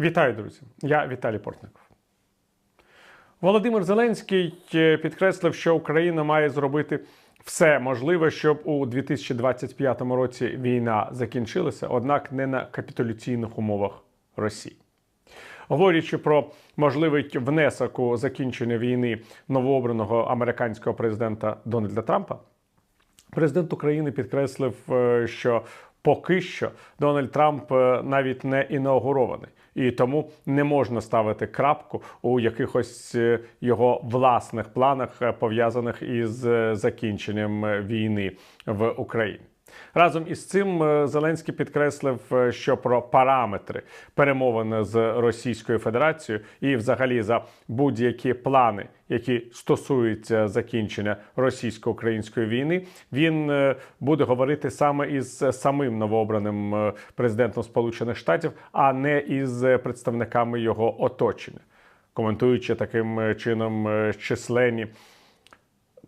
Вітаю, друзі! Я Віталій Портников. Володимир Зеленський е, підкреслив, що Україна має зробити все можливе, щоб у 2025 році війна закінчилася, однак не на капітуляційних умовах Росії. Говорячи про можливий внесок у закінчення війни новообраного американського президента Дональда Трампа, президент України підкреслив, е, що поки що Дональд Трамп е, навіть не інаугурований, і тому не можна ставити крапку у якихось е, його власних планах, е, пов'язаних із е, закінченням війни в Україні. Разом із цим е, Зеленський підкреслив, е, що про параметри перемовин з Російською Федерацією і, взагалі, за будь-які плани, які стосуються закінчення російсько-української війни, він е, буде говорити саме із самим новообраним президентом Сполучених Штатів, а не із представниками його оточення, коментуючи таким чином численні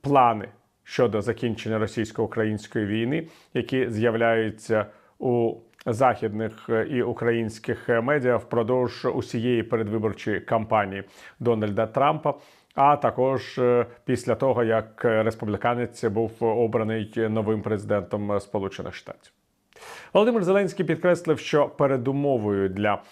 плани щодо закінчення російсько-української війни, які з'являються у західних е, і українських е, медіа впродовж усієї передвиборчої кампанії Дональда Трампа. А також е, після того, як республіканець був обраний новим президентом Сполучених Штатів. Володимир Зеленський підкреслив, що передумовою для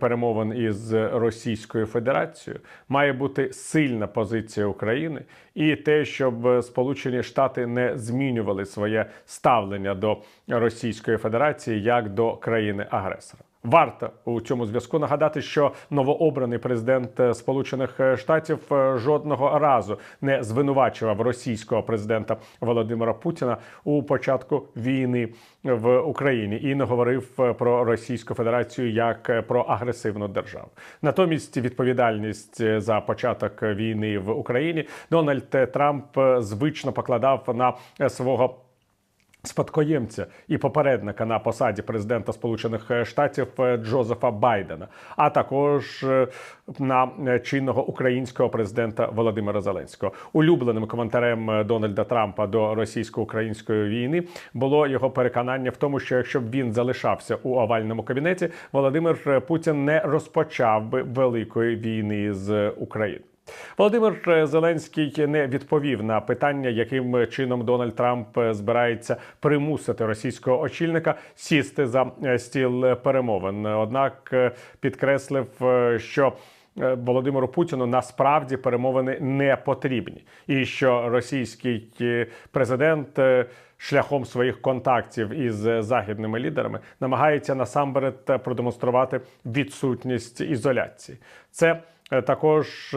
перемовин із Російською Федерацією має бути сильна позиція України і те, щоб Сполучені Штати не змінювали своє ставлення до Російської Федерації як до країни-агресора. Варто у цьому зв'язку нагадати, що новообраний президент е, Сполучених Штатів е, жодного разу не звинувачував російського президента Володимира Путіна у початку війни в Україні і не говорив е, про Російську Федерацію як е, про агресивну державу. Натомість відповідальність е, за початок війни в Україні Дональд Трамп е, звично покладав на е, свого спадкоємця і попередника на посаді президента Сполучених Штатів е, Джозефа Байдена, а також е, на е, чинного українського президента Володимира Зеленського. Улюбленим коментарем Дональда Трампа до російсько-української війни було його переконання в тому, що якщо б він залишався у овальному кабінеті, Володимир Путін не розпочав би великої війни з Україною. Володимир Зеленський не відповів на питання, яким чином Дональд Трамп збирається примусити російського очільника сісти за е, стіл перемовин. Однак е, підкреслив, е, що Володимиру Путіну насправді перемовини не потрібні, і що російський президент шляхом своїх контактів із західними лідерами намагається насамперед продемонструвати відсутність ізоляції. Це також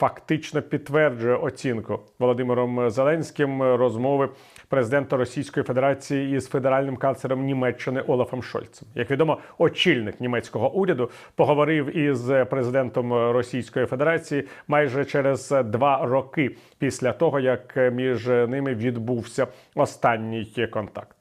фактично підтверджує оцінку Володимиром Зеленським розмови президента Російської Федерації із федеральним канцлером Німеччини Олафом Шольцем. Як відомо, очільник німецького уряду поговорив із президентом Російської Федерації майже через два роки після того, як між ними відбувся останній контакт.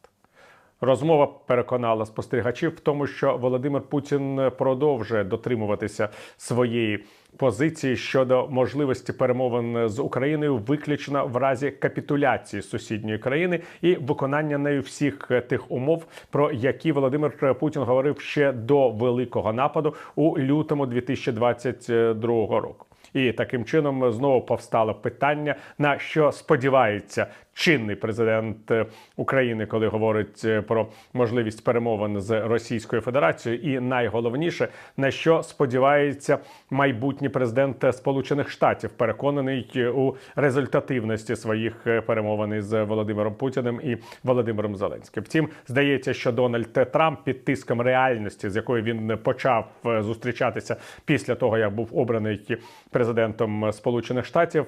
Розмова переконала спостерігачів в тому, що Володимир Путін продовжує дотримуватися своєї позиції щодо можливості перемовин з Україною, виключно в разі капітуляції сусідньої країни і виконання нею всіх тих умов, про які Володимир Путін говорив ще до великого нападу у лютому 2022 року. І таким чином знову повстало питання, на що сподівається чинний президент е, України, коли говорить е, про можливість перемовин з Російською Федерацією, і найголовніше на що сподівається майбутній президент Сполучених Штатів, переконаний е, у результативності своїх перемовин із Володимиром Путіним і Володимиром Зеленським. Втім, здається, що Дональд Трамп під тиском реальності, з якою він почав зустрічатися після того, як був обраний президентом Сполучених Штатів,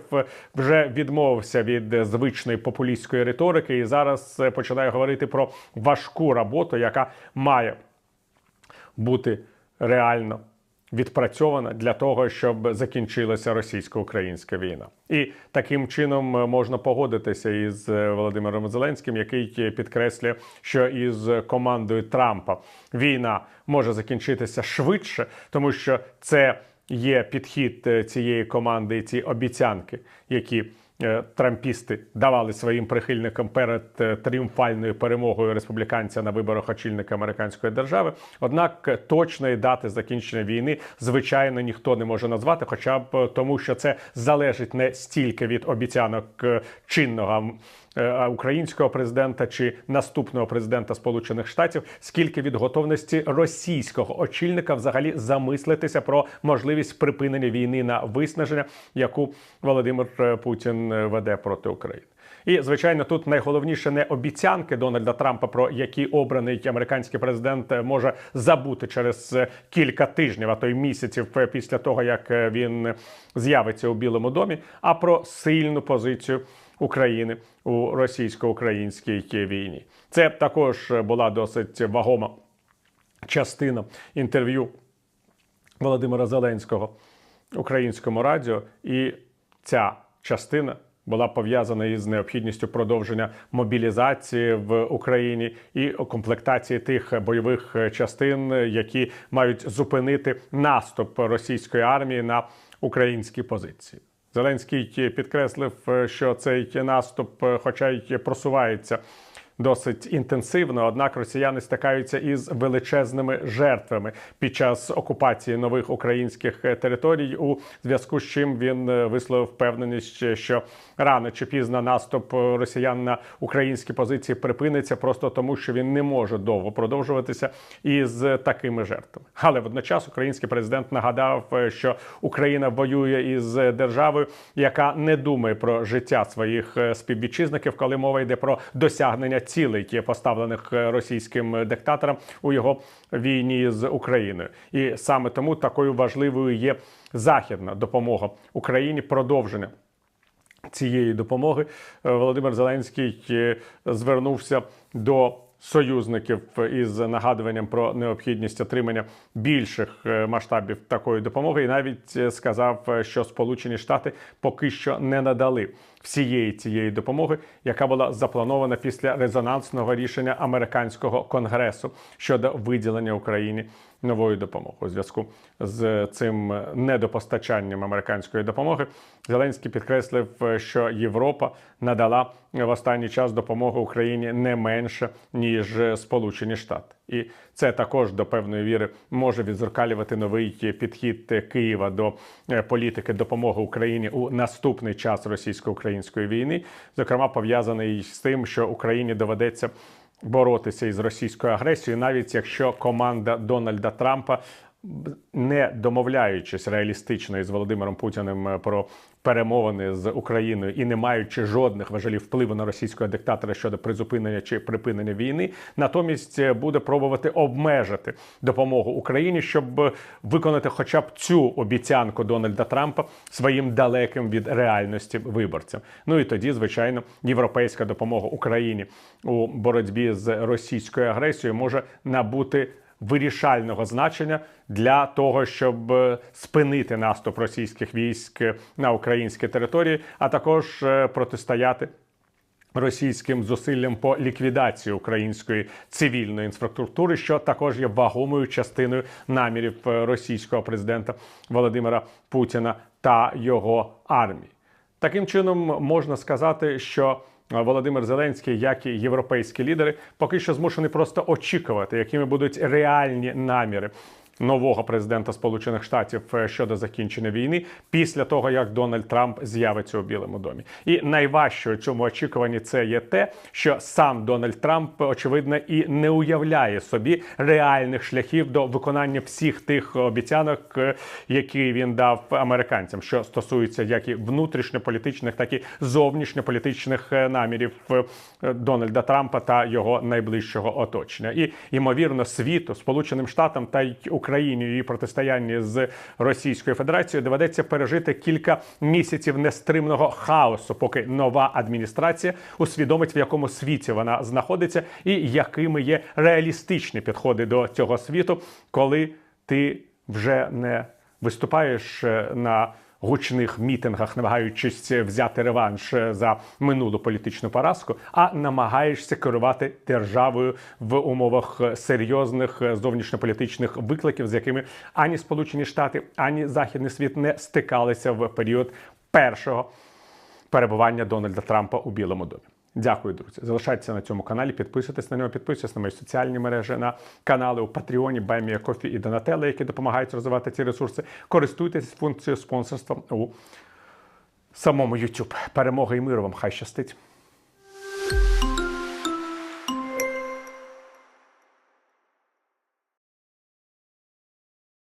вже відмовився від звичної популістської риторики і зараз е, починає говорити про важку роботу, яка має бути реально відпрацьована для того, щоб закінчилася російсько-українська війна. І таким чином е, можна погодитися із е, Володимиром Зеленським, який підкреслює, що із командою Трампа війна може закінчитися швидше, тому що це є підхід цієї команди і ці обіцянки, які трампісти давали своїм прихильникам перед е, тріумфальною перемогою республіканця на виборах очільника американської держави. Однак е, точної дати закінчення війни, звичайно, ніхто не може назвати, хоча б е, тому, що це залежить не стільки від обіцянок е, чинного е, українського президента чи наступного президента Сполучених Штатів, скільки від готовності російського очільника взагалі замислитися про можливість припинення війни на виснаження, яку Володимир е, Путін е, веде проти України. І звичайно, тут найголовніше не обіцянки Дональда Трампа, про які обраний американський президент е, може забути через е, кілька тижнів, а то й місяців е, після того, як е, він з'явиться у Білому домі, а про сильну позицію України у російсько-українській війні. Це також була досить вагома частина інтерв'ю Володимира Зеленського українському радіо, і ця частина була пов'язана із необхідністю продовження мобілізації в Україні і комплектації тих бойових частин, які мають зупинити наступ російської армії на українські позиції. Зеленський підкреслив, що цей наступ, хоча й просувається досить інтенсивно, однак росіяни стикаються із величезними жертвами під час окупації нових українських територій, у зв'язку з чим він висловив впевненість, що рано чи пізно наступ росіян на українські позиції припиниться, просто тому, що він не може довго продовжуватися із такими жертвами. Але водночас український президент нагадав, що Україна воює із державою, яка не думає про життя своїх співвітчизників, коли мова йде про досягнення цілей, які поставлених російським диктатором у його війні з Україною, і саме тому такою важливою є західна допомога Україні продовження. Цієї допомоги Володимир Зеленський звернувся до союзників із нагадуванням про необхідність отримання більших масштабів такої допомоги, і навіть сказав, що Сполучені Штати поки що не надали всієї цієї допомоги, яка була запланована після резонансного рішення американського конгресу щодо виділення Україні нової допомоги у зв'язку з цим недопостачанням американської допомоги. Зеленський підкреслив, що Європа надала в останній час допомогу Україні не менше ніж Сполучені Штати, і це також до певної віри може відзеркалювати новий підхід Києва до політики допомоги Україні у наступний час російсько-української війни, зокрема пов'язаний з тим, що Україні доведеться боротися із російською агресією, навіть якщо команда Дональда Трампа, не домовляючись реалістично із Володимиром Путіним про перемовини з Україною і не маючи жодних важелів впливу на російського диктатора щодо призупинення чи припинення війни, натомість буде пробувати обмежити допомогу Україні, щоб виконати хоча б цю обіцянку Дональда Трампа своїм далеким від реальності виборцям. Ну і тоді, звичайно, європейська допомога Україні у боротьбі з російською агресією може набути вирішального значення для того, щоб спинити наступ російських військ на українські території, а також протистояти. Російським зусиллям по ліквідації української цивільної інфраструктури, що також є вагомою частиною намірів російського президента Володимира Путіна та його армії. Таким чином можна сказати, що Володимир Зеленський, як і європейські лідери, поки що змушені просто очікувати, якими будуть реальні наміри. Нового президента Сполучених Штатів щодо закінчення війни після того, як Дональд Трамп з'явиться у Білому домі, і найважче у цьому очікуванні це є те, що сам Дональд Трамп очевидно і не уявляє собі реальних шляхів до виконання всіх тих обіцянок, які він дав американцям, що стосується як і внутрішньополітичних, так і зовнішньополітичних намірів Дональда Трампа та його найближчого оточення, і ймовірно, світу, Сполученим Штатам та й Україні її протистоянні з Російською Федерацією доведеться пережити кілька місяців нестримного хаосу, поки нова адміністрація усвідомить, в якому світі вона знаходиться, і якими є реалістичні підходи до цього світу, коли ти вже не виступаєш на гучних мітингах, намагаючись взяти реванш за минулу політичну поразку, а намагаєшся керувати державою в умовах серйозних зовнішньополітичних викликів, з якими ані Сполучені Штати, ані Західний світ не стикалися в період першого перебування Дональда Трампа у Білому домі. Дякую, друзі. Залишайтеся на цьому каналі, підписуйтесь на нього, підписуйтесь на мої соціальні мережі, на канали у Патреоні, Баймія Кофі і Донателе, які допомагають розвивати ці ресурси. Користуйтесь функцією спонсорства у самому YouTube. Перемоги і миру вам хай щастить.